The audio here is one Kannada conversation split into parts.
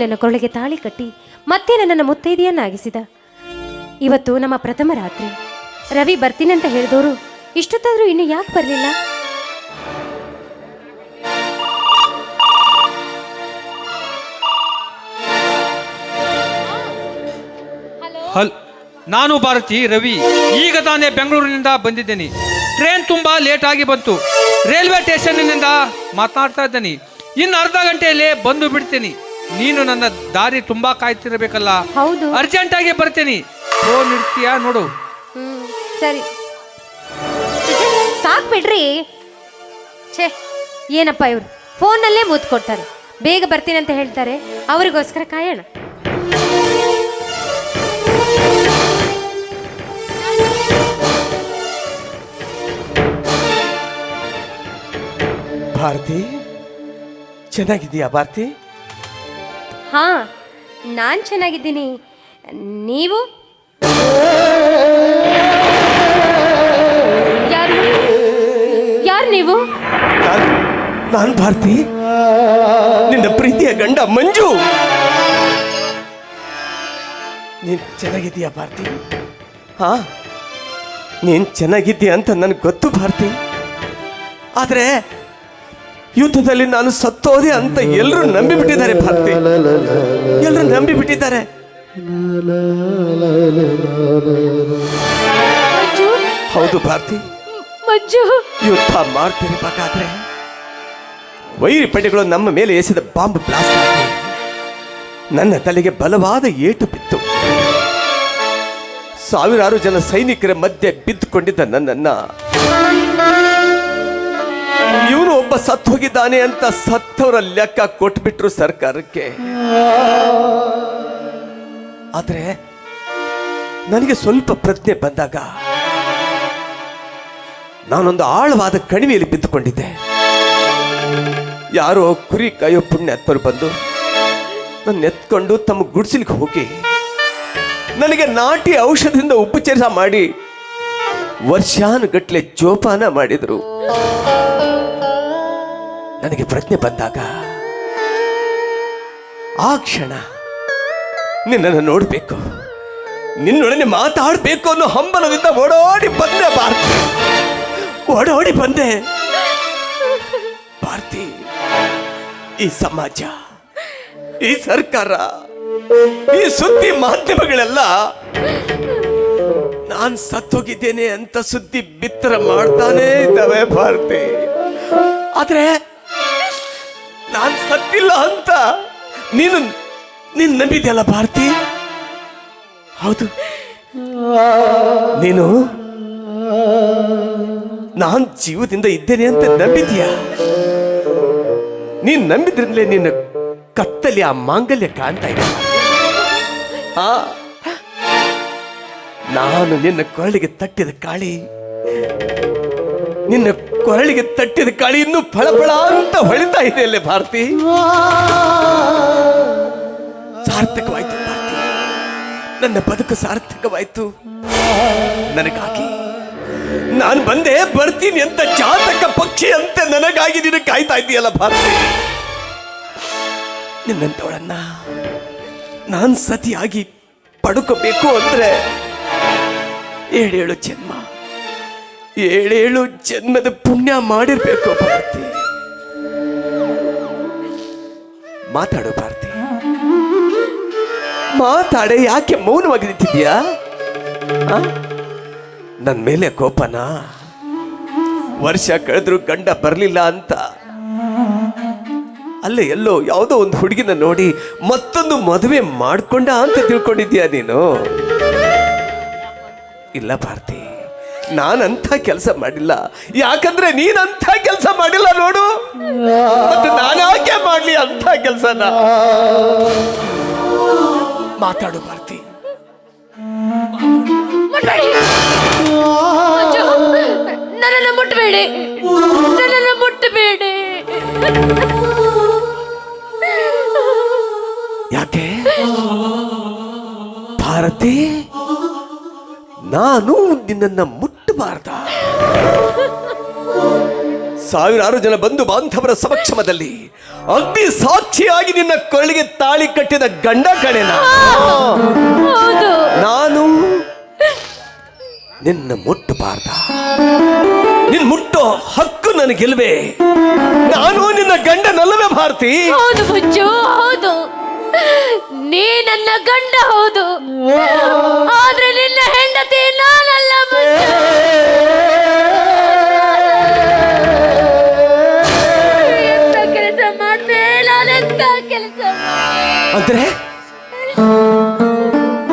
ನನ್ನ ಕೊರಳಿಗೆ ತಾಳಿ ಕಟ್ಟಿ ಮತ್ತೆ ನನ್ನನ್ನು ಮುತ್ತೈದೆಯನ್ನಾಗಿಸಿದ. ಇವತ್ತು ನಮ್ಮ ಪ್ರಥಮ ರಾತ್ರಿ. ರವಿ ಬರ್ತೀನಂತ ಹೇಳಿದವರು ಇಷ್ಟೊತ್ತಾದ್ರೂ ಇನ್ನು ಯಾಕೆ ಬರಲಿಲ್ಲ? ನಾನು ಭಾರತಿ, ರವಿ, ಈಗ ತಾನೇ ಬೆಂಗಳೂರಿನಿಂದ ಬಂದಿದ್ದೇನೆ. ಟ್ರೈನ್ ತುಂಬ ಲೇಟ್ ಆಗಿ ಬಂತು. ರೈಲ್ವೆ ಸ್ಟೇಷನ್ನಿಂದ ಮಾತನಾಡ್ತಾ ಇದ್ದೇನೆ. ಇನ್ನು ಅರ್ಧ ಗಂಟೆಯಲ್ಲಿ ಬಂದು ಬಿಡ್ತೀನಿ. ನೀನು ನನ್ನ ದಾರಿ ತುಂಬಾ ಕಾಯ್ತಿರಬೇಕಲ್ಲ. ಹೌದು. ಅರ್ಜೆಂಟ್ ಆಗಿ ಬರ್ತೀನಿ. ಫೋನ್ ಇಡ್ತೀಯಾ ನೋಡು. ಹ್ಮ್ ಸರಿ. ಸಾಕ್ ಬಿಡ್ರಿ. ಛೇ ಏನಪ್ಪ ಇವ್ರು? ಫೋನಲ್ಲೇ ಮೂತ್ ಕೊಡ್ತಾರೆ. ಬೇಗ ಬರ್ತೀನಿ ಅಂತ ಹೇಳ್ತಾರೆ. ಅವರಿಗೋಸ್ಕರ ಕಾಯೋಣ. ಭಾರತಿ ಚೆನ್ನಾಗಿದೀಯಾ ಭಾರತಿ? ಹಾ, ನಾನು ಚೆನ್ನಾಗಿದ್ದೀನಿ. ನೀವು? ಯಾರು? ನೀವು? ನಾನು ಭಾರತಿ. ನಿನ್ನ ಪ್ರೀತಿಯ ಗಂಡ ಮಂಜು. ನೀನ್ ಚೆನ್ನಾಗಿದೀಯಾ ಭಾರತಿ? ಹಾ? ನೀನ್ ಚೆನ್ನಾಗಿದ್ದೀಯ ಅಂತ ನನಗೆ ಗೊತ್ತು ಭಾರತಿ. ಆದ್ರೆ ಯುದ್ಧದಲ್ಲಿ ನಾನು ಸತ್ತೋದೆ ಅಂತ ಎಲ್ಲರೂ ನಂಬಿಬಿಟ್ಟಿದ್ದಾರೆ ಭಕ್ತಿ. ಎಲ್ಲರೂ ನಂಬಿ ಬಿಟ್ಟಿದ್ದಾರೆ ಹೌದು ಭಾರತಿ. ಯುದ್ಧ ಮಾಡ್ತಿರ್ಬೇಕಾದ್ರೆ ವೈರಿ ಪಡೆಗಳು ನಮ್ಮ ಮೇಲೆ ಎಸೆದ ಬಾಂಬ್ ಬ್ಲಾಸ್ಟ್ ಆಗಿ ನನ್ನ ತಲೆಗೆ ಬಲವಾದ ಏಟು ಬಿತ್ತು. ಸಾವಿರಾರು ಜನ ಸೈನಿಕರ ಮಧ್ಯೆ ಬಿದ್ದುಕೊಂಡಿದ್ದ ನನ್ನನ್ನ. ಸತ್ತು ಹೋಗಿದ್ದಾನೆ ಅಂತ ಸತ್ತವರ ಲೆಕ್ಕ ಕೊಟ್ಬಿಟ್ರು ಸರ್ಕಾರಕ್ಕೆ. ಆದ್ರೆ ನನಗೆ ಸ್ವಲ್ಪ ಪ್ರಜ್ಞೆ ಬಂದಾಗ ನಾನೊಂದು ಆಳವಾದ ಕಣಿವೆಯಲ್ಲಿ ಬಿದ್ದುಕೊಂಡಿದ್ದೆ. ಯಾರೋ ಕುರಿ ಕಾಯೋ ಪುಣ್ಯಾತ್ಮರು ಬಂದು ನನ್ನ ಎತ್ಕೊಂಡು ತಮ್ಮ ಗುಡಿಸಲಿಕ್ಕೆ ಹೋಗಿ ನನಗೆ ನಾಟಿ ಔಷಧದಿಂದ ಉಪಚಾರ ಮಾಡಿ ವರ್ಷಾನುಗಟ್ಲೆ ಜೋಪಾನ ಮಾಡಿದರು. ನನಗೆ ಪ್ರಜ್ಞೆ ಬಂದಾಗ, ಆ ಕ್ಷಣ ನಿನ್ನನ್ನು ನೋಡಬೇಕು. ನಿನ್ನೊಡನೆ ಮಾತಾಡಬೇಕು ಅನ್ನೋ ಹಂಬಲದಿಂದ ಓಡೋಡಿ ಬಂದೆ ಭಾರತಿ. ಓಡೋಡಿ ಬಂದೆ. ಭಾರತಿ, ಈ ಸಮಾಜ, ಈ ಸರ್ಕಾರ, ಈ ಸುದ್ದಿ ಮಾಧ್ಯಮಗಳೆಲ್ಲ ನಾನ್ ಸತ್ತೋಗಿದ್ದೇನೆ ಅಂತ ಸುದ್ದಿ ಬಿತ್ತರ ಮಾಡ್ತಾನೇ ಇದ್ದಾವೆ ಭಾರತಿ. ಆದ್ರೆ ನಾನ್ ಸತ್ತಿಲ್ಲ ಅಂತ. ನೀನು, ನೀನ್ ನಂಬಿದ್ಯಲ್ಲ ಭಾರತಿ? ಹೌದು. ನೀನು, ನಾನು ಜೀವದಿಂದ ಇದ್ದೇನೆ ಅಂತ ನಂಬಿದ್ಯಾ? ನೀನ್ ನಂಬಿದ್ರಿಂದಲೇ ನಿನ್ನ ಕತ್ತಲಿ ಆ ಮಾಂಗಲ್ಯ ಕಾಣ್ತಾ ಇದೆ. ಆ, ನಾನು ನಿನ್ನ ಕೊರಳಿಗೆ ತಟ್ಟಿದ ಕಾಳಿ ನಿನ್ನ ಕೊರಳಿಗೆ ತಟ್ಟಿದ ಕಾಳಿ ಇನ್ನೂ ಫಳಫಳ ಅಂತ ಹೊಳಿತಾ ಇದೆ ಅಲ್ಲೇ ಭಾರತಿ? ಸಾರ್ಥಕವಾಯ್ತು ಭಾರತಿ. ನನ್ನ ಬದುಕು ಸಾರ್ಥಕವಾಯ್ತು. ನನಗಾಗಿ ನಾನು ಬಂದೆ ಬರ್ತೀನಿ ಅಂತ ಜಾತಕ ಪಕ್ಷಿ ಅಂತ ನನಗಾಗಿ ನೀನು ಕಾಯ್ತಾ ಇದೆಯಲ್ಲ ಭಾರತಿ. ನಿನ್ನಂತವಳನ್ನ ನಾನು ಸತಿಯಾಗಿ ಪಡ್ಕೋಬೇಕು ಅಂದ್ರೆ ಹೇಳೇಳು ಜನ್ಮ. ಏಳೇಳು ಜನ್ಮದ ಪುಣ್ಯ ಮಾಡಿರ್ಬೇಕು ಭಾರತಿ. ಮಾತಾಡು ಭಾರತಿ. ಮಾತಾಡೆ ಯಾಕೆ ಮೌನವಾಗಿ ನಿಂತಿದ್ಯಾ ನನ್ನ ಮೇಲೆ ಕೋಪನ? ವರ್ಷ ಕಳೆದ್ರು ಗಂಡ ಬರಲಿಲ್ಲ ಅಂತ. ಅಲ್ಲೇ ಎಲ್ಲೋ ಯಾವುದೋ ಒಂದು ಹುಡುಗಿನ ನೋಡಿ ಮತ್ತೊಂದು ಮದುವೆ ಮಾಡ್ಕೊಂಡ ಅಂತ ತಿಳ್ಕೊಂಡಿದ್ಯಾ ನೀನು? ಇಲ್ಲ ಭಾರತಿ. ನಾನಂಥ ಕೆಲಸ ಮಾಡಿಲ್ಲ. ಯಾಕಂದ್ರೆ ನೀನಂಥ ಕೆಲಸ ಮಾಡಿಲ್ಲ ನೋಡು. ಮತ್ತೆ ನಾನಾಕೆ ಮಾಡಲಿ ಅಂಥ ಕೆಲಸನ? ಮಾತಾಡು ಭಾರತಿ. ನನ್ನನ್ನು ಮುಟ್ಟಬೇಡಿ ನನ್ನನ್ನು ಮುಟ್ಟಬೇಡಿ ಯಾಕೆ? ಭಾರತಿ ನಾನು ನಿನ್ನನ್ನ ಮುಟ್ಟಬಾರ್ದ ಸಾವಿರಾರು ಜನ ಬಂಧು ಬಾಂಧವರ ಸಮಕ್ಷಮದಲ್ಲಿ ಅಗ್ನಿ ಸಾಕ್ಷಿಯಾಗಿ ನಿನ್ನ ಕೊರಳಿಗೆ ತಾಳಿ ಕಟ್ಟಿದ ಗಂಡ ಕಣೆನ. ನಾನು. ನಿನ್ನ ಮುಟ್ಟಬಾರ್ದ ನಿನ್ ಮುಟ್ಟೋ ಹಕ್ಕು ನನಗಿಲ್ವೇ. ನಾನು ನಿನ್ನ ಗಂಡನಲ್ಲವೇ ಭಾರತಿ. ಹೌದು ಬುಜ್ಜು ಹೌದು. ನೀ ನನ್ನ ಗಂಡ ಹೌದು. ಆದ್ರೆ ನಿನ್ನ ಅಂದ್ರೆ?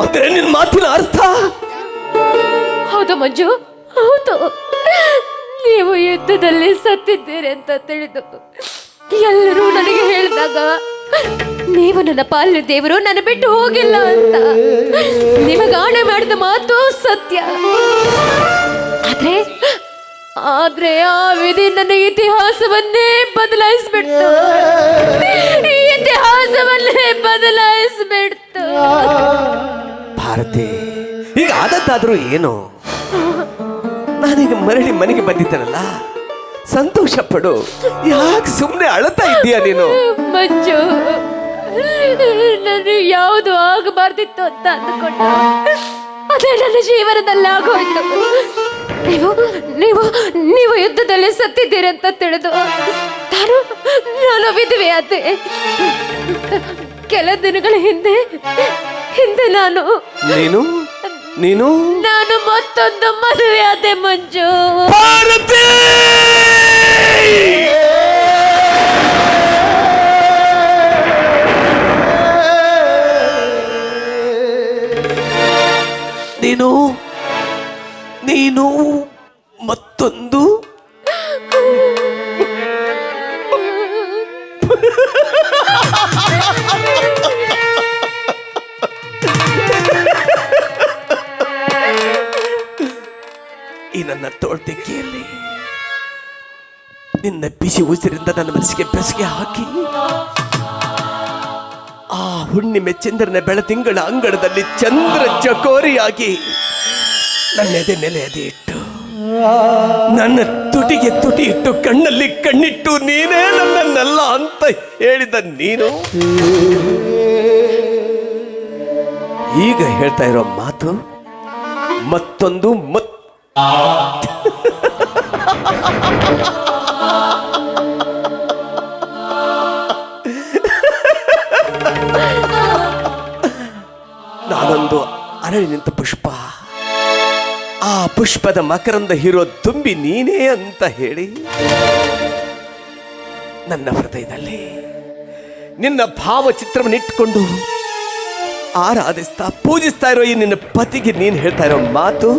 ಅಂದ್ರೆ ನಿನ್ ಮಾತಿನ ಅರ್ಥ? ಹೌದು ಮಂಜು, ಹೌದು. ನೀವು ಯುದ್ಧದಲ್ಲಿ ಸತ್ತಿದ್ದೀರಿ ಅಂತ ತಿಳಿದು ಎಲ್ಲರೂ ನನಗೆ ಹೇಳಿದಾಗ ನೀವು ನನ್ನ ಪಾಲಿನ ದೇವರು, ನನ್ನ ಬಿಟ್ಟು ಹೋಗಿಲ್ಲ ಅಂತ. ನಿಮಗ ಆಣೆ ಮಾಡಿದ ಮಾತು ಸತ್ಯ. ಆದ್ರೆ ಆದ್ರೆ ಆ ವಿಧಿ ನನ್ನ ಇತಿಹಾಸವನ್ನೇ ಬದಲಾಯಿಸ್ಬಿಡ್ತು. ಇತಿಹಾಸವನ್ನೇ ಬದಲಾಯಿಸ್ಬಿಡ್ತು. ಭಾರತಿ, ಈಗ ಆದದ್ದಾದ್ರೂ ಏನು? ನಾನೀಗ ಮರಳಿ ಮನೆಗೆ ಬಂದಿದ್ದೇನಲ್ಲ? ಸಂತೋಷ ಪಡು ಯಾಕೆ ಸುಮ್ಮನೆ ಅಳತಾ ಇದ್ದೀಯ ನೀನು? ಮಂಜು ನಾನು ಯಾವುದು ಆಗಬಾರ್ದಿತ್ತು ಅಂತ ಅಂದುಕೊಂಡೆ ಅದೇ ನನ್ನ ಜೀವನದಲ್ಲಿ ಆಗೋಯ್ತು. ನೀವು ನೀವು ನೀವು ಯುದ್ಧದಲ್ಲಿ ಸತ್ತಿದ್ದೀರಿ ಅಂತ ತಿಳಿದು ನಾನು ನಾನು ವಿಧವೆ ಆದೆ. ಕೆಲ ದಿನಗಳ ಹಿಂದೆ ಹಿಂದೆ ನಾನು ನೀನು? ನೀನು? ನಾನು ಮತ್ತೊಂದು ಮದುವೆ ಆದೆ ಮಂಜು. ಭಾರತಿ! ನೀನು ನೀನು ಮತ್ತೊಂದು? ನನ್ನ ಕೇಳಿ ನಿನ್ನ ಬಿಸಿ ಉಸಿರಿಂದ ನನ್ನ ಮನಸ್ಸಿಗೆ ಬೆಸುಗೆ ಹಾಕಿ. ಆ ಹುಣ್ಣಿಮೆ ಚಂದ್ರನ ಬೆಳತಿಂಗಳ ಅಂಗಳದಲ್ಲಿ ಚಂದ್ರ ಚಕೋರಿಯಾಗಿ ನನ್ನ ಎದೆ ಮೇಲೆ ಎದೆ ಇಟ್ಟು, ನನ್ನ ತುಟಿಗೆ ತುಟಿ ಇಟ್ಟು, ಕಣ್ಣಲ್ಲಿ ಕಣ್ಣಿಟ್ಟು, ನೀನೇ ನನ್ನನ್ನೆಲ್ಲ ಅಂತ ಹೇಳಿದ ನೀನು. ಈಗ ಹೇಳ್ತಾ ಇರೋ ಮಾತು ಮತ್ತೊಂದು ಮತ್ ನಾನೊಂದು ಅರಳಿ ನಿಂತ ಪುಷ್ಪ. ಆ ಪುಷ್ಪದ ಮಕರಂದ ಹೀರೋ ತುಂಬಿ ನೀನೇ ಅಂತ ಹೇಳಿ ನನ್ನ ಹೃದಯದಲ್ಲಿ ನಿನ್ನ ಭಾವಚಿತ್ರವನ್ನು ಇಟ್ಕೊಂಡು ಆರಾಧಿಸ್ತಾ ಪೂಜಿಸ್ತಾ ಇರೋ ಈ ನಿನ್ನ ಪತಿಗೆ ನೀನು ಹೇಳ್ತಾ ಇರೋ ಮಾತು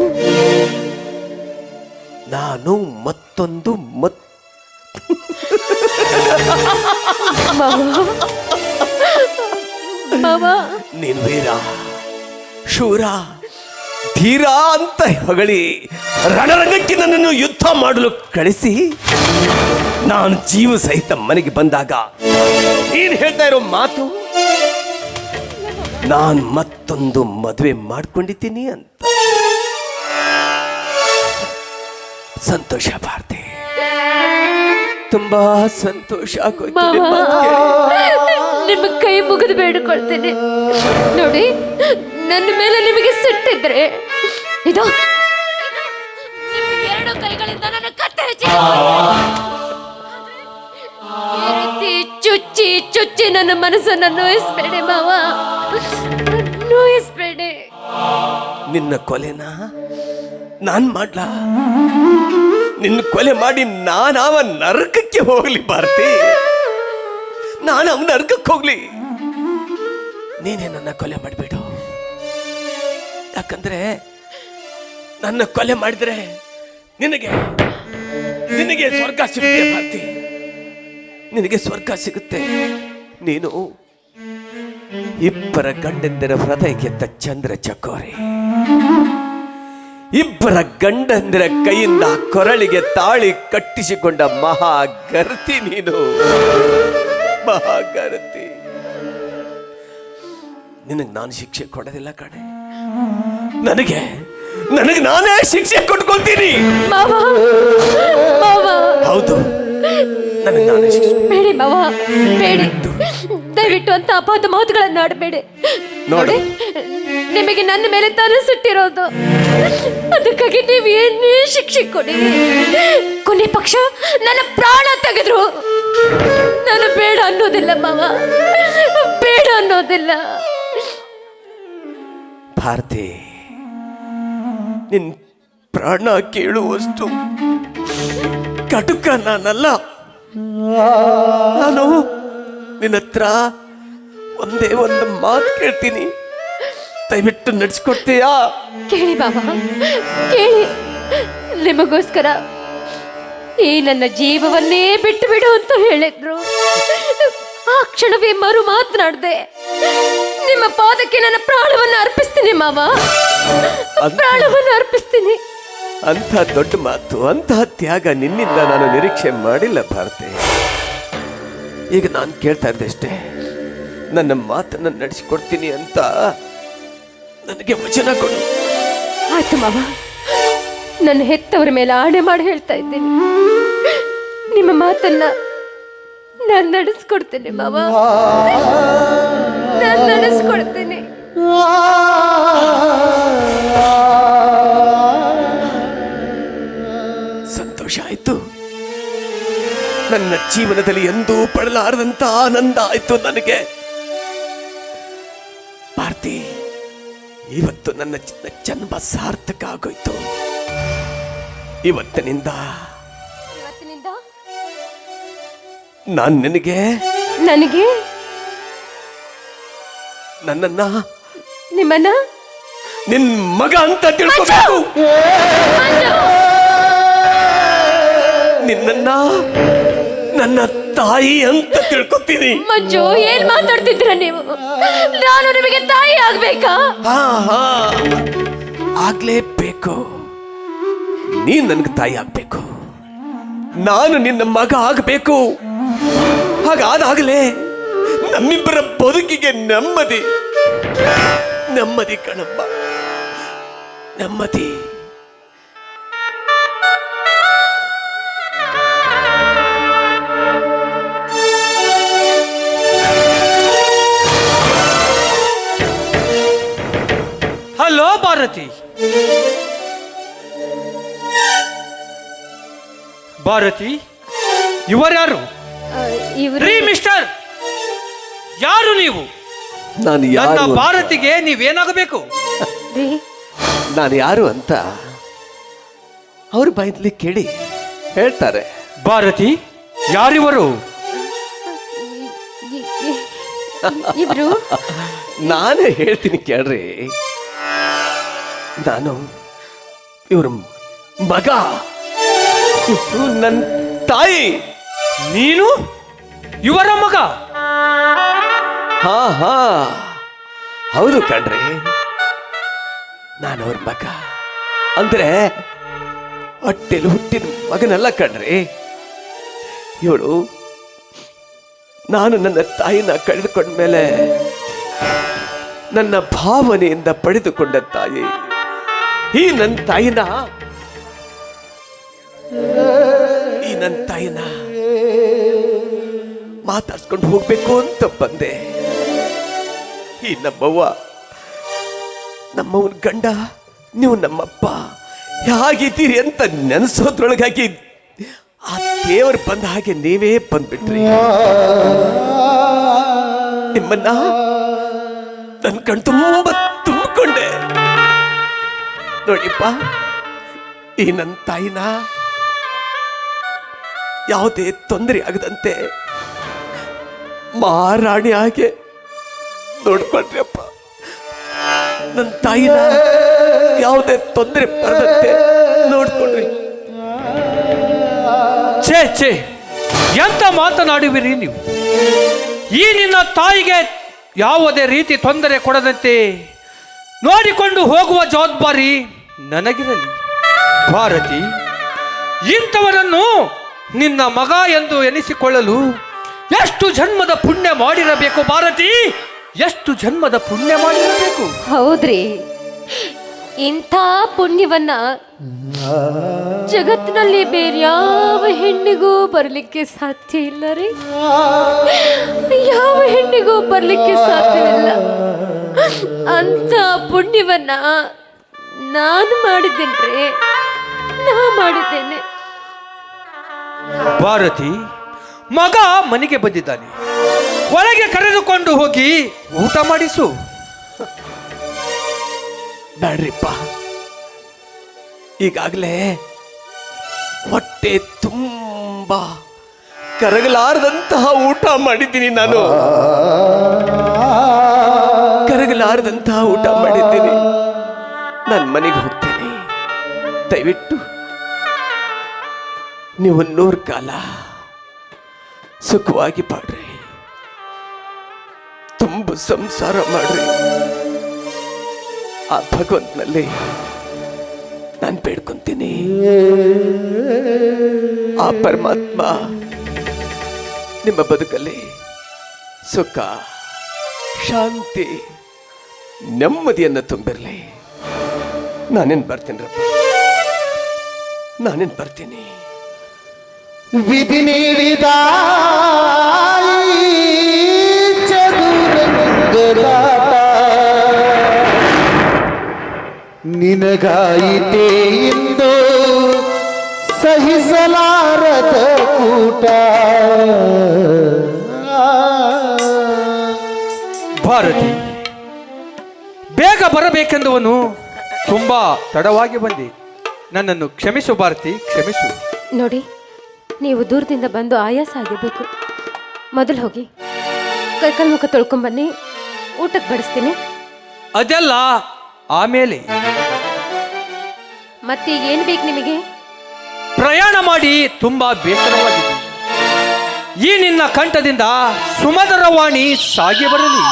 ನಾನು ಮತ್ತೊಂದು ಮತ್ ನೀನು ವೀರ ಶೂರ ಧೀರ ಅಂತ ಹೊಗಳಿ ರಣರಂಗಕ್ಕೆ ನನ್ನನ್ನು ಯುದ್ಧ ಮಾಡಲು ಕಳಿಸಿ ನಾನು ಜೀವ ಸಹಿತ ಮನೆಗೆ ಬಂದಾಗ ನೀನು ಹೇಳ್ತಾ ಇರೋ ಮಾತು ನಾನು ಮತ್ತೊಂದು ಮದುವೆ ಮಾಡ್ಕೊಂಡಿದ್ದೀನಿ ಅಂತ. ಸಂತೋಷ ಭಾರತಿ ತುಂಬಾ ಸಂತೋಷ ಆಗೋಯ್ತು ಮಾವ ನಿಮ್ಮ ಕೈ ಮುಗಿದು ಬೇಡಿಕೊಳ್ತೇನೆ ನೋಡಿ ನನ್ನ ಮೇಲೆ ನಿಮಗೆ ಸಿಟ್ಟಿದ್ರೆ ಇದು ನಿಮ್ಮ ಎರಡು ಕೈಗಳಿಂದ ನನ್ನ ಕತ್ತೆ ಈ ರೀತಿ ಚುಚ್ಚಿ ಚುಚ್ಚಿ ನನ್ನ ಮನಸ್ಸನ್ನು ನೋಯಿಸ್ಬೇಡಿ ಮಾವ ನೋಯಿಸ್ಬೇಡಿ ನಿನ್ನ ಕೊಲೆನ ನಾನ್ ಮಾಡ್ಲಾ? ನಿನ್ನ ಕೊಲೆ ಮಾಡಿ ನಾನಾವ ನರಕಕ್ಕೆ ಹೋಗ್ಲಿ ಭಾರತಿ. ನಾನು ಅವನ ನರಕಕ್ಕೆ ಹೋಗ್ಲಿ. ನೀನೇ ನನ್ನ ಕೊಲೆ ಮಾಡಿಬಿಡು. ಯಾಕಂದ್ರೆ ನನ್ನ ಕೊಲೆ ಮಾಡಿದ್ರೆ ನಿನಗೆ ನಿನಗೆ ಸ್ವರ್ಗ ಸಿಗುತ್ತೆ ಭಾರತಿ. ನಿನಗೆ ಸ್ವರ್ಗ ಸಿಗುತ್ತೆ. ನೀನು ಇಬ್ಬರ ಗಂಡಂದಿರ ಹೃದಯ ಗೆದ್ದ ಚಂದ್ರ ಚಕೋರಿ. ಇಬ್ಬರ ಗಂಡಂದಿರ ಕೈಯಿಂದ ಕೊರಳಿಗೆ ತಾಳಿ ಕಟ್ಟಿಸಿಕೊಂಡ ಮಹಾಗರ್ತಿ ನೀನು. ಮಹಾಗರ್ತಿ. ನಿನಗೆ ನಾನು ಶಿಕ್ಷೆ ಕೊಡೋದಿಲ್ಲ ಕಣೆ. ನನಗೆ ನನಗೆ ನಾನೇ ಶಿಕ್ಷೆ ಕೊಟ್ಕೊಳ್ತೀನಿ. ಹೌದು ನನಗೆ ನಾನು ಶಿಕ್ಷೆ ಮಾವ ಬೇಡಿ. ದಯವಿಟ್ಟು ಅಂತ ಅಪಾದ ಮಾತುಗಳನ್ನು ಆಡಬೇಡಿ. ನೋಡು. ನೋಡಿ ನಿಮಗೆ ನನ್ನ ಮೇಲೆ ತಾನು ಸುಟ್ಟಿರೋದು ಅದಕ್ಕಾಗಿ ನೀವು ಏನೇ ಶಿಕ್ಷೆ ಕೊಡಿ. ಕೊನೆ ಪಕ್ಷ ನನ್ನ ಪ್ರಾಣ ತೆಗೆದ್ರು. ನಾನು ಬೇಡ ಅನ್ನೋದಿಲ್ಲ ಮಾವ. ಬೇಡ ಅನ್ನೋದಿಲ್ಲ. ಭಾರತಿ ನಿನ್ ಪ್ರಾಣ ಕೇಳುವಷ್ಟು ಕಟುಕ ನಾನಲ್ಲ. ನಾನು ನಿನ್ನ ಹತ್ರ ಒಂದೇ ಒಂದು ಮಾತು ಕೇಳ್ತೀನಿ. ದಯವಿಟ್ಟು ನಡ್ಸ್ಕೊಡ್ತೀಯಾ? ಕೇಳಿ ಬಾಬಾ ಕೇಳಿ. ನಿಮಗೋಸ್ಕರ ಈ ನನ್ನ ಜೀವವನ್ನೇ ಬಿಟ್ಟು ಬಿಡು ಅಂತ ಹೇಳಿದ್ರು. ಆ ಕ್ಷಣವೇ ಮರು ಮಾತನಾಡಿದೆ. ನಿಮ್ಮ ಪಾದಕ್ಕೆ ನನ್ನ ಪ್ರಾಣವನ್ನು ಅರ್ಪಿಸ್ತೀನಿ ಮಾವ. ಪ್ರಾಣವನ್ನು ಅರ್ಪಿಸ್ತೀನಿ. ಅಂಥ ದೊಡ್ಡ ಮಾತು ಅಂತಹ ತ್ಯಾಗ ನಿನ್ನಿಂದ ನಾನು ನಿರೀಕ್ಷೆ ಮಾಡಿಲ್ಲ ಭಾರತಿ. ಈಗ ನಾನು ಕೇಳ್ತಾ ಇದ್ದೆ ಅಷ್ಟೇ. ನನ್ನ ಮಾತನ್ನ ನಡೆಸಿಕೊಡ್ತೀನಿ ಅಂತ ನನಗೆ ವಚನ ಕೊಡು. ಆಯ್ತು ಮಾವ. ನನ್ನ ಹೆತ್ತವರ ಮೇಲೆ ಆಣೆ ಮಾಡಿ ಹೇಳ್ತಾ ಇದ್ದೀನಿ. ನಿಮ್ಮ ಮಾತನ್ನ ನಾನು ನಡೆಸ್ಕೊಡ್ತೇನೆ ಮಾವ. ನಾನು ನಡೆಸ್ಕೊಡ್ತೀನಿ. ನನ್ನ ಜೀವನದಲ್ಲಿ ಎಂದೂ ಪಡಲಾರದಂತ ಆನಂದ ಆಯ್ತು ನನಗೆ. ಭಾರತಿ ಇವತ್ತು ನನ್ನ ಜನ್ಮ ಸಾರ್ಥಕ ಆಗೋಯ್ತು. ಇವತ್ತಿನಿಂದ ಇವತ್ತಿನಿಂದ? ನಾನು ನಿನಗೆ ನನಗೆ? ನನ್ನನ್ನ ನಿಮ್ಮನ್ನ? ನಿನ್ ಮಗ ಅಂತ ತಿಳ್ಕೋಬೇಕು. ನಿನ್ನನ್ನ ನನ್ನ ತಾಯಿ ಅಂತ ತಿಳ್ಕೊತೀನಿ. ಮಂಜು ಏನ್ ಮಾತಾಡ್ತಿದ್ದೀರ ನೀವು? ನಾನು ನಿಮಗೆ ತಾಯಿ ಆಗ್ಬೇಕಾ? ಹಾ ಹಾ. ಆಗ್ಲೇಬೇಕು ನೀನ್ ನನ್ಗೆ ತಾಯಿ ಆಗ್ಬೇಕು. ನಾನು ನಿನ್ನ ಮಗ ಆಗಬೇಕು. ಹಾಗಾದಾಗಲೇ ನಮ್ಮಿಬ್ಬರ ಬದುಕಿಗೆ ನೆಮ್ಮದಿ. ನೆಮ್ಮದಿ ಕಣಪ್ಪ. ನೆಮ್ಮದಿ. ಭಾರತಿ. ಭಾರತಿ ಇವರ್ಯಾರು? ಇವ್ರು ರೀ ಮಿಸ್ಟರ್ ಯಾರು ನೀವು? ನಾನು ನನ್ನ ಯಾರು ಭಾರತಿಗೆ ನೀವೇನಾಗಬೇಕು? ರೀ. ನಾನು ಯಾರು ಅಂತ ಅವ್ರ ಬೈದಲಿ ಕೇಳಿ ಹೇಳ್ತಾರೆ. ಭಾರತಿ ಯಾರಿವರು? ಇ- ಇ- ಇವ್ರು ನಾನೇ ಹೇಳ್ತೀನಿ ಕೇಳ್ರಿ. ನಾನು ಇವ್ರ ಮಗ. ನನ್ನ ತಾಯಿ. ನೀನು ಇವರ ಮಗ. ಹಾ ಹಾ. ಹೌದು ಕಣ್ರಿ. ನಾನು ಅವ್ರ ಮಗ. ಅಂದ್ರೆ ಹೊಟ್ಟೆಲಿ ಹುಟ್ಟಿದ ಮಗನಲ್ಲ ಕಣ್ರಿ. ಇವಳು ನಾನು ನನ್ನ ತಾಯಿನ ಕಳೆದುಕೊಂಡ್ಮೇಲೆ ನನ್ನ ಭಾವನೆಯಿಂದ ಪಡೆದುಕೊಂಡ ತಾಯಿ. ಈ ನನ್ನ ತಾಯಿನ. ಈ ನನ್ನ ತಾಯಿನ ಮಾತಾಡ್ಸ್ಕೊಂಡು ಹೋಗ್ಬೇಕು ಅಂತ ಬಂದೆ. ಈ ನಮ್ಮವ್ವ ನಮ್ಮವನ ಗಂಡ, ನೀವು ನಮ್ಮಪ್ಪ ಹೇಗಿದ್ದೀರಿ ಅಂತ ನೆನೆಸೋದ್ರೊಳಗಾಗಿ ಆ ದೇವರು ಬಂದ ಹಾಗೆ ನೀವೇ ಬಂದ್ಬಿಟ್ರಿ. ನಿಮ್ಮನ್ನ ನನ್ನ ಕಣ್ ತುಂಬ ತುಂಬಿಕೊಂಡೆ. ನೋಡಿಪ್ಪ ಈ ನನ್ನ ತಾಯಿನ ಯಾವುದೇ ತೊಂದರೆ ಆಗದಂತೆ ಮಹಾರಾಣಿ ಹಾಗೆ ನೋಡ್ಕೊಂಡ್ರಪ್ಪ. ನನ್ನ ತಾಯಿನ ಯಾವುದೇ ತೊಂದರೆ ಬರದಂತೆ ನೋಡ್ಕೊಂಡ್ರಿ. ಛೇ ಛೇ, ಎಂತ ಮಾತನಾಡುವಿರಿ ನೀವು? ಈ ನಿನ್ನ ತಾಯಿಗೆ ಯಾವುದೇ ರೀತಿ ತೊಂದರೆ ಕೊಡದಂತೆ ನೋಡಿಕೊಂಡು ಹೋಗುವ ಜವಾಬ್ದಾರಿ ನನಗಿರಲಿ. ಭಾರತಿ ಇಂಥವರನ್ನು ನಿನ್ನ ಮಗ ಎಂದು ಎನಿಸಿಕೊಳ್ಳಲು ಎಷ್ಟು ಜನ್ಮದ ಪುಣ್ಯ ಮಾಡಿರಬೇಕು ಭಾರತಿ? ಎಷ್ಟು ಜನ್ಮದ ಪುಣ್ಯ ಮಾಡಿರಬೇಕು? ಹೌದ್ರಿ. ಇಂಥ ಪುಣ್ಯವನ್ನ ಜಗತ್ತಿನಲ್ಲಿ ಬೇರ್ಯಾವ ಹೆಣ್ಣಿಗೂ ಬರಲಿಕ್ಕೆ ಸಾಧ್ಯ ಇಲ್ಲ ರೀ. ಯಾವ ಹೆಣ್ಣಿಗೂ ಬರಲಿಕ್ಕೆ ಸಾಧ್ಯವಿಲ್ಲ ಅಂತ ಪುಣ್ಯವನ್ನ ನಾನು ಮಾಡಿದ್ದೇನೆ ನಾ ಮಾಡಿದ್ದೇನೆ. ಭಾರತಿ ಮಗ ಮನೆಗೆ ಬಂದಿದ್ದಾನೆ. ಒಳಗೆ ಕರೆದುಕೊಂಡು ಹೋಗಿ ಊಟ ಮಾಡಿಸು. ಬ್ಯಾಡ್ರಿಪ್ಪ. ಈಗಾಗಲೇ ಹೊಟ್ಟೆ ತುಂಬ ಕರಗಲಾರದಂತಹ ಊಟ ಮಾಡಿದ್ದೀನಿ ನಾನು. ಕರಗಲಾರದಂತಹ ಊಟ ಮಾಡಿದ್ದೀನಿ. ನನ್ನ ಮನೆಗೆ ಹೋಗ್ತೀನಿ. ದಯವಿಟ್ಟು ನೀವು ನೂರು ಕಾಲ ಸುಖವಾಗಿ ಪಾಡ್ರಿ ತುಂಬ ಸಂಸಾರ ಮಾಡ್ರಿ. ಆ ಭಗವಂತನಲ್ಲಿ ನಾನು ಬೇಡ್ಕೊಂತೀನಿ. ಆ ಪರಮಾತ್ಮ ನಿಮ್ಮ ಬದುಕಲ್ಲಿ ಸುಖ, ಶಾಂತಿ ನೆಮ್ಮದಿಯನ್ನು ತುಂಬಿರಲಿ. ನಾನೇನು ಬರ್ತೀನಿರಪ್ಪ ನಾನೇನು ಬರ್ತೀನಿ? ವಿಧಿ ನೀಡಿದ ಈ ನಿನಗಾಯಿತೆ ಇಂದು ಸಹಿಸಲಾರದ ಕೂಟ. ಭಾರತಿ ಬೇಗ ಬರಬೇಕೆಂದವನು ತುಂಬಾ ತಡವಾಗಿ ಬಂದಿ. ನನ್ನನ್ನು ಕ್ಷಮಿಸು ಭಾರತಿ ಕ್ಷಮಿಸು. ನೋಡಿ ನೀವು ದೂರದಿಂದ ಬಂದು ಆಯಾಸ ಆಗಿರ್ಬೇಕು. ಮೊದಲು ಹೋಗಿ ಕೈಕಾಲು ಮುಖ ತೊಳ್ಕೊಂಬನ್ನಿ ಊಟಕ್ಕೆ ಬಡಿಸ್ತೀನಿ. ಅದೆಲ್ಲ ಆಮೇಲೆ. ಮತ್ತೆ ಏನು ಬೇಕು ನಿಮಗೆ? ಪ್ರಯಾಣ ಮಾಡಿ ತುಂಬಾ ಬೇಸರವಾಗಿದೆ ಈ ನಿನ್ನ ಕಂಠದಿಂದ ಸುಮಧುರವಾಣಿ ಸಾಗಿ ಬರಲಿ.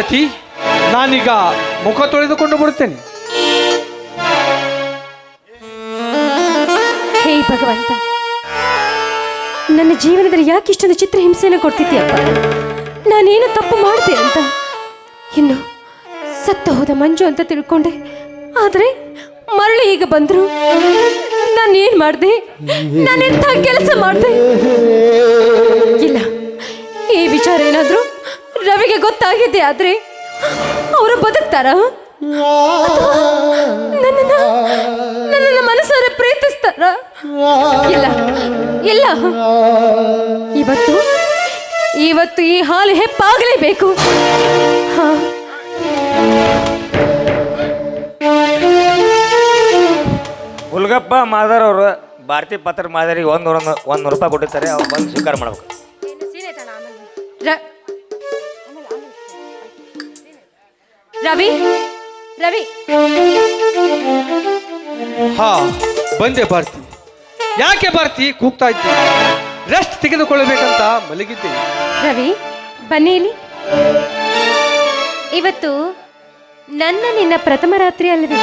ಭಾರತಿ ನಾನೀಗ ಮುಖ ತೊಳೆದುಕೊಂಡು ಬರುತ್ತೇನೆ. ಹೇ ಭಗವಂತ, ನನ್ನ ಜೀವನದಲ್ಲಿ ಯಾಕೆ ಇಷ್ಟೊಂದು ಚಿತ್ರಹಿಂಸೆಯನ್ನು ಕೊಡ್ತಿದ್ದೀಯಪ್ಪ? ನಾನೇನು ತಪ್ಪು ಮಾಡಿದೆ ಅಂತ? ಇನ್ನು ಸತ್ತ ಹೋದ ಮಂಜು ಅಂತ ತಿಳ್ಕೊಂಡೆ. ಆದರೆ ಮರಳಿ ಈಗ ಬಂದರು. ನಾನೇನು ಮಾಡಿದೆ? ನಾನೆಂಥ ಕೆಲಸ ಮಾಡಿದೆ? ಇಲ್ಲ, ಈ ವಿಚಾರ ಏನಾದರೂ ರವಿಗೆ ಗೊತ್ತಾಗಿದೆ ಆದ್ರೆ ಅವರು ಬದುಕ್ತಾರ? ನನ್ನನ್ನ ನನ್ನನ್ನ ಮನಸಾರ ಪ್ರೀತಿಸ್ತಾರ? ಇಲ್ಲ ಇಲ್ಲ. ಇವತ್ತು ಇವತ್ತು ಈ ಹಾಲು ಹೆಪ್ಪಾಗಲೇಬೇಕು. ಹಾ. ಹುಲ್ಗಪ್ಪ ಮಾದರ್ ಅವರು ಭಾರತಿ ಪತ್ರ ಮಾದರಿ ಒಂದು ನೂರ ಒಂದು ನೂರು ರೂಪಾಯಿ ಕೊಟ್ಟಿರ್ತಾರೆ ಅವ್ರು ಬಂದು ಸ್ವೀಕಾರ ಮಾಡ್ಬೇಕು. ರವಿ? ರವಿ? ಹಾ ಬಂದೆ ಭಾರತಿ. ಯಾಕೆ ಭಾರತಿ ಕೂಗ್ತಾ ಇದ್ದೆ ರೆಸ್ಟ್ ತೆಗೆದುಕೊಳ್ಳಬೇಕಂತ ಮಲಗಿದ್ದೆ. ರವಿ ಬನ್ನಿ ಇಲ್ಲಿ. ಇವತ್ತು ನನ್ನ ನಿನ್ನ ಪ್ರಥಮ ರಾತ್ರಿ ಅಲ್ಲವೇ?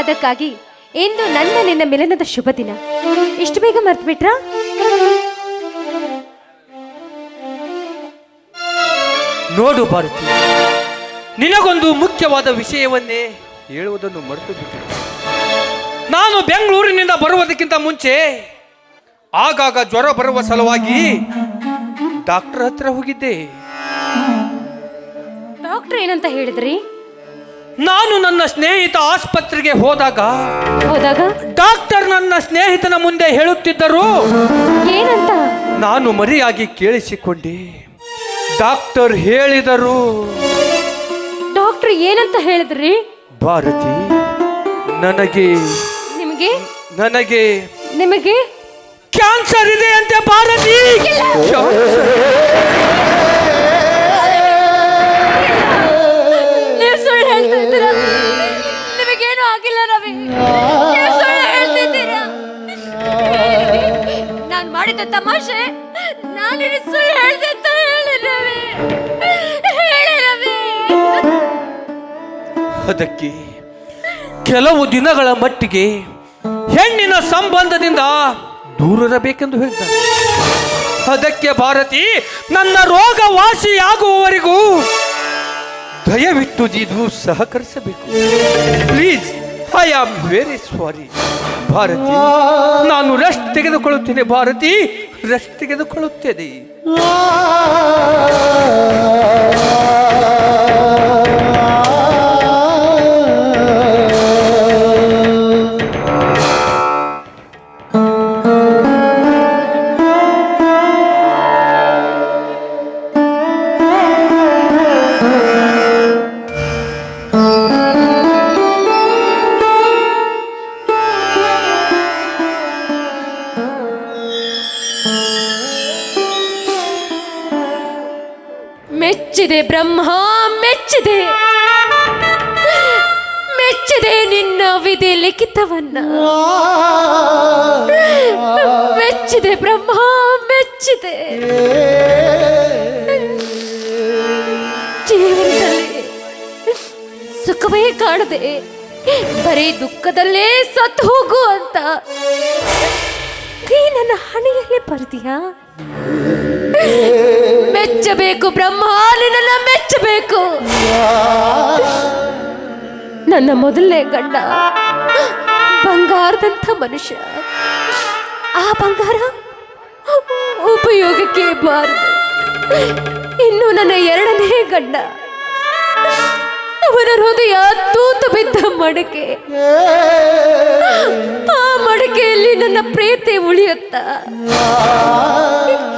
ಅದಕ್ಕಾಗಿ ಇಂದು ನನ್ನ ನಿನ್ನ ಮಿಲನದ ಶುಭ ದಿನ. ಇಷ್ಟು ಬೇಗ ಮರ್ತ್ಬಿಟ್ರಾ? ನೋಡು ಭಾರತಿ ನಿನಗೊಂದು ಮುಖ್ಯವಾದ ವಿಷಯವನ್ನೇ ಹೇಳುವುದನ್ನು ಮರೆತು ಬಿಟ್ಟಿದ್ದೆ. ನಾನು ಬೆಂಗಳೂರಿನಿಂದ ಬರುವುದಕ್ಕಿಂತ ಮುಂಚೆ ಆಗಾಗ ಜ್ವರ ಬರುವ ಸಲುವಾಗಿ ಡಾಕ್ಟರ್ ಹತ್ರ ಹೋಗಿದ್ದೆ. ಡಾಕ್ಟರ್ ಏನಂತ ಹೇಳಿದ್ರಿ? ನಾನು ನನ್ನ ಸ್ನೇಹಿತ ಆಸ್ಪತ್ರೆಗೆ ಹೋದಾಗ ಹೋದಾಗ? ಡಾಕ್ಟರ್ ನನ್ನ ಸ್ನೇಹಿತನ ಮುಂದೆ ಹೇಳುತ್ತಿದ್ದರು. ಏನಂತ? ನಾನು ಮರಿಯಾಗಿ ಕೇಳಿಸಿಕೊಂಡೆ. ಡಾಕ್ಟರ್ ಹೇಳಿದರು ಡಾಕ್ಟರ್ ಏನಂತ ಹೇಳಿದ್ರಿ? ಭಾರತಿ ನನಗೆ ನಿಮಗೆ? ನನಗೆ ನಿಮಗೆ? ಕ್ಯಾನ್ಸರ್ ಇದೆ ಅಂತೆ ಭಾರತಿ! ನೀವು ಸುಳ್ಳು ಹೇಳ್ತಾ ಇದ್ದೀರಾ? ನಿಮಗೇನು ಆಗಿಲ್ಲ ರವಿ. ನೀವು ಸುಳ್ಳು ಹೇಳ್ತಿದ್ದೀರಾ ನಾನು ಮಾಡಿದ ತಮಾಷೆ. ನಾನು ಸುಳ್ಳು ಅದಕ್ಕೆ ಕೆಲವು ದಿನಗಳ ಮಟ್ಟಿಗೆ ಹೆಣ್ಣಿನ ಸಂಬಂಧದಿಂದ ದೂರರಬೇಕೆಂದು ಹೇಳ್ತಾರೆ ಅದಕ್ಕೆ ಭಾರತಿ, ನನ್ನ ರೋಗ ವಾಸಿಯಾಗುವವರೆಗೂ ದಯವಿಟ್ಟು ನೀನು ಸಹಕರಿಸಬೇಕು. Please, I am very sorry. Bharati, ನಾನು ರೆಸ್ಟ್ ತೆಗೆದುಕೊಳ್ಳುತ್ತೇನೆ. ಭಾರತಿ, ರೆಸ್ಟ್ ತೆಗೆದುಕೊಳ್ಳುತ್ತೇನೆ. ಮೆಚ್ಚಿದೆ ಬ್ರಹ್ಮ, ಮೆಚ್ಚಿದೆ. ಮೆಚ್ಚಿದೆ ನಿನ್ನ ವಿಧಿ ಲಿಖಿತವನ್ನ. ಮೆಚ್ಚಿದೆ ಬ್ರಹ್ಮ, ಮೆಚ್ಚಿದೆ. ಜೀವನದಲ್ಲಿ ಸುಖವೇ ಕಾಣದೆ, ಬರೀ ದುಃಖದಲ್ಲೇ ಸತ್ತು ಹೋಗು ಅಂತ. ನೀ ನನ್ನ ಹಣೆಯಲ್ಲಿ ಬರ್ತೀಯಾ ಮೆಚ್ಚಬೇಕು ಬ್ರಹ್ಮ ನಿನ್ನ ಮೆಚ್ಚಬೇಕು. ನನ್ನ ಮೊದಲನೇ ಗಂಡ, ಬಂಗಾರದಂಥ ಮನುಷ್ಯ. ಆ ಬಂಗಾರ ಉಪಯೋಗಕ್ಕೆ ಬಾರದು. ಇನ್ನು ನನ್ನ ಎರಡನೇ ಗಂಡ. ಅವನ ಹೃದಯ ತೂತು ಬಿದ್ದ ಮಡಕೆ. ಆ ಮಡಕೆಯಲ್ಲಿ ನನ್ನ ಪ್ರೀತಿ ಉಳಿಯುತ್ತ?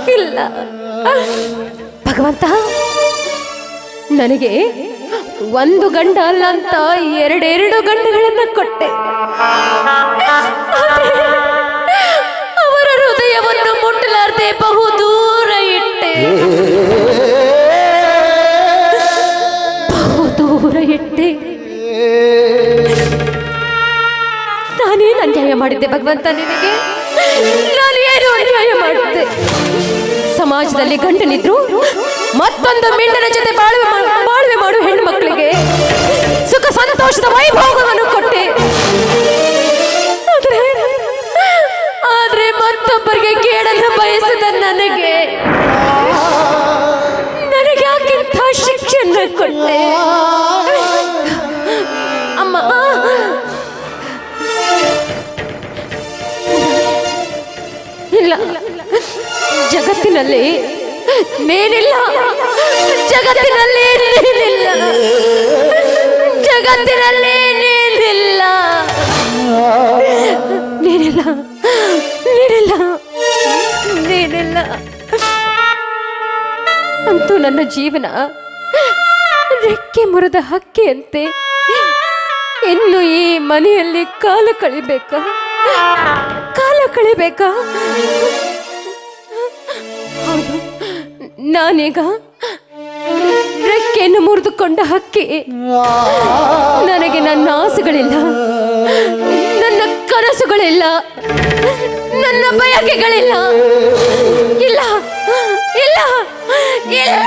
ಇಲ್ಲ. ಭಗವಂತ, ನನಗೆ ಒಂದು ಗಂಡ ಅಲ್ಲ ಅಂತ ಎರಡೆರಡು ಗಂಡಗಳನ್ನ ಕೊಟ್ಟೆ. ಮಾಡಿದ್ದೆ ಭಗವಂತ ನಿನಗೆ? ನಾನು ಏನು ಅನ್ಯಾಯ ಮಾಡಿದ್ದೆ. ಸಮಾಜದಲ್ಲಿ ಗಂಡನಿದ್ರು, ಮತ್ತೊಂದು ಮಿಂಡನ ಜೊತೆ ಬಾಳ್ವೆ ಬಾಳ್ವೆ ಮಾಡು ಹೆಣ್ಣು ಮಕ್ಕಳಿಗೆ ಸುಖ ಸಂತೋಷದ ವೈಭೋಗವನ್ನು ಕೊಟ್ಟೆ. ಆದ್ರೆ ಮತ್ತೊಬ್ಬರಿಗೆ ಕೇಳಲು ಬಯಸಿದ ನನಗೆ ನನಗೆ ಯಾಕಿಂತ ಶಿಕ್ಷೆಯನ್ನು ಕೊಟ್ಟೆ. ಇಲ್ಲ. ಜಗತ್ತಿನಲ್ಲಿ ನೀನಿಲ್ಲ. ಜಗತ್ತಿನಲ್ಲಿ ನೀನಿಲ್ಲ. ಜಗತ್ತಿನಲ್ಲಿ ನೀನಿಲ್ಲ. ನೀನಿಲ್ಲ. ನೀನಿಲ್ಲ. ನೀನಿಲ್ಲ. ಅಂತೂ ನನ್ನ ಜೀವನ ರೆಕ್ಕೆ ಮುರಿದ ಹಕ್ಕಿಯಂತೆ. ಇನ್ನು ಈ ಮನೆಯಲ್ಲಿ ಕಾಲ ಕಳಿಬೇಕಾ? ಕಳಿಬೇಕಾ? ನಾನೀಗ ರೆಕ್ಕೆಯನ್ನು ಮುರಿದುಕೊಂಡ ಹಕ್ಕಿ. ನನಗೆ ನನ್ನ ಆಸೆಗಳಿಲ್ಲ, ನನ್ನ ಕನಸುಗಳಿಲ್ಲ, ನನ್ನ ಬಯಕೆಗಳಿಲ್ಲ. ಇಲ್ಲ ಇಲ್ಲ ಇಲ್ಲ.